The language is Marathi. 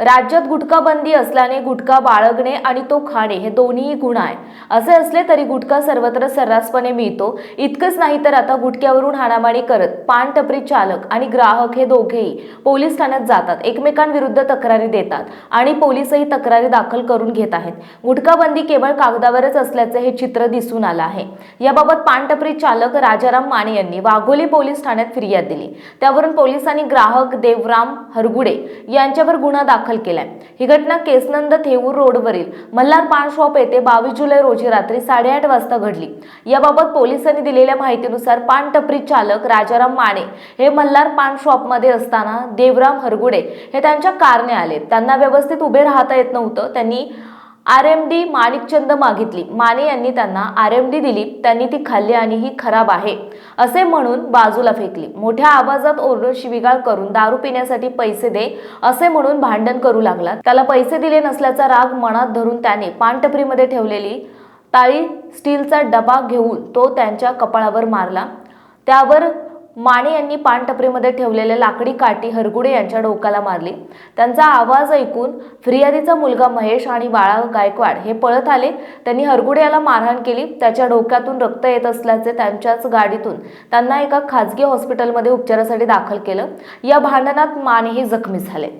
राज्यात गुटखा बंदी असल्याने गुटखा बाळगणे आणि तो खाणे हे दोन्ही गुन्हा आहे. असे असले तरी गुटखा सर्वत्र सर्रासपणे मिळतो. इतकंच नाही तर आता गुटख्यावरून हाणामारी करत पानटपरी चालक आणि ग्राहक हे दोघेही पोलीस ठाण्यात जातात. एकमेकांविरुद्ध तक्रारी देतात आणि पोलीसही तक्रारी दाखल करून घेत आहेत. गुटखा बंदी केवळ कागदावरच असल्याचे हे चित्र दिसून आलं आहे. याबाबत पानटपरी चालक राजाराम माने यांनी वाघोली पोलीस ठाण्यात फिर्याद दिली. त्यावरून पोलिसांनी ग्राहक देवराम हरगुडे यांच्यावर गुन्हा दाखल दाखल केलाय. ही घटना केसनंद थेऊर रोडवरील मल्हार पान शॉप येथे बावीस जुलै रोजी रात्री साडेआठ वाजता घडली. याबाबत पोलिसांनी दिलेल्या माहितीनुसार पान टपरी चालक राजाराम माने हे मल्हार पान शॉपमध्ये असताना देवराम हरगुडे हे त्यांच्या कारने आले. त्यांना व्यवस्थित उभे राहता येत नव्हतं. त्यांनी आर एम डी माणिकचंद मागितली. माने यांनी त्यांना आर एम डी दिली. त्यांनी ती खाल्ली आणि ही खराब आहे असे म्हणून बाजूला फेकली. मोठ्या आवाजात ओरडून शिविगाळ करून दारू पिण्यासाठी पैसे दे असे म्हणून भांडण करू लागला. त्याला पैसे दिले नसल्याचा राग मनात धरून त्याने पानटपरीमध्ये ठेवलेली ताळी स्टीलचा डबा घेऊन तो त्यांच्या कपाळावर मारला. त्यावर माने यांनी पानटपरीमध्ये ठेवलेल्या लाकडी काठी हरगुडे यांच्या डोक्याला मारली. त्यांचा आवाज ऐकून फिर्यादीचा मुलगा महेश आणि बाळा गायकवाड हे पळत आले. त्यांनी हरगुडे याला मारहाण केली. त्याच्या डोक्यातून रक्त येत असल्याचे त्यांच्याच गाडीतून त्यांना एका खाजगी हॉस्पिटलमध्ये उपचारासाठी दाखल केलं. या भांडणात मानेही जखमी झाले.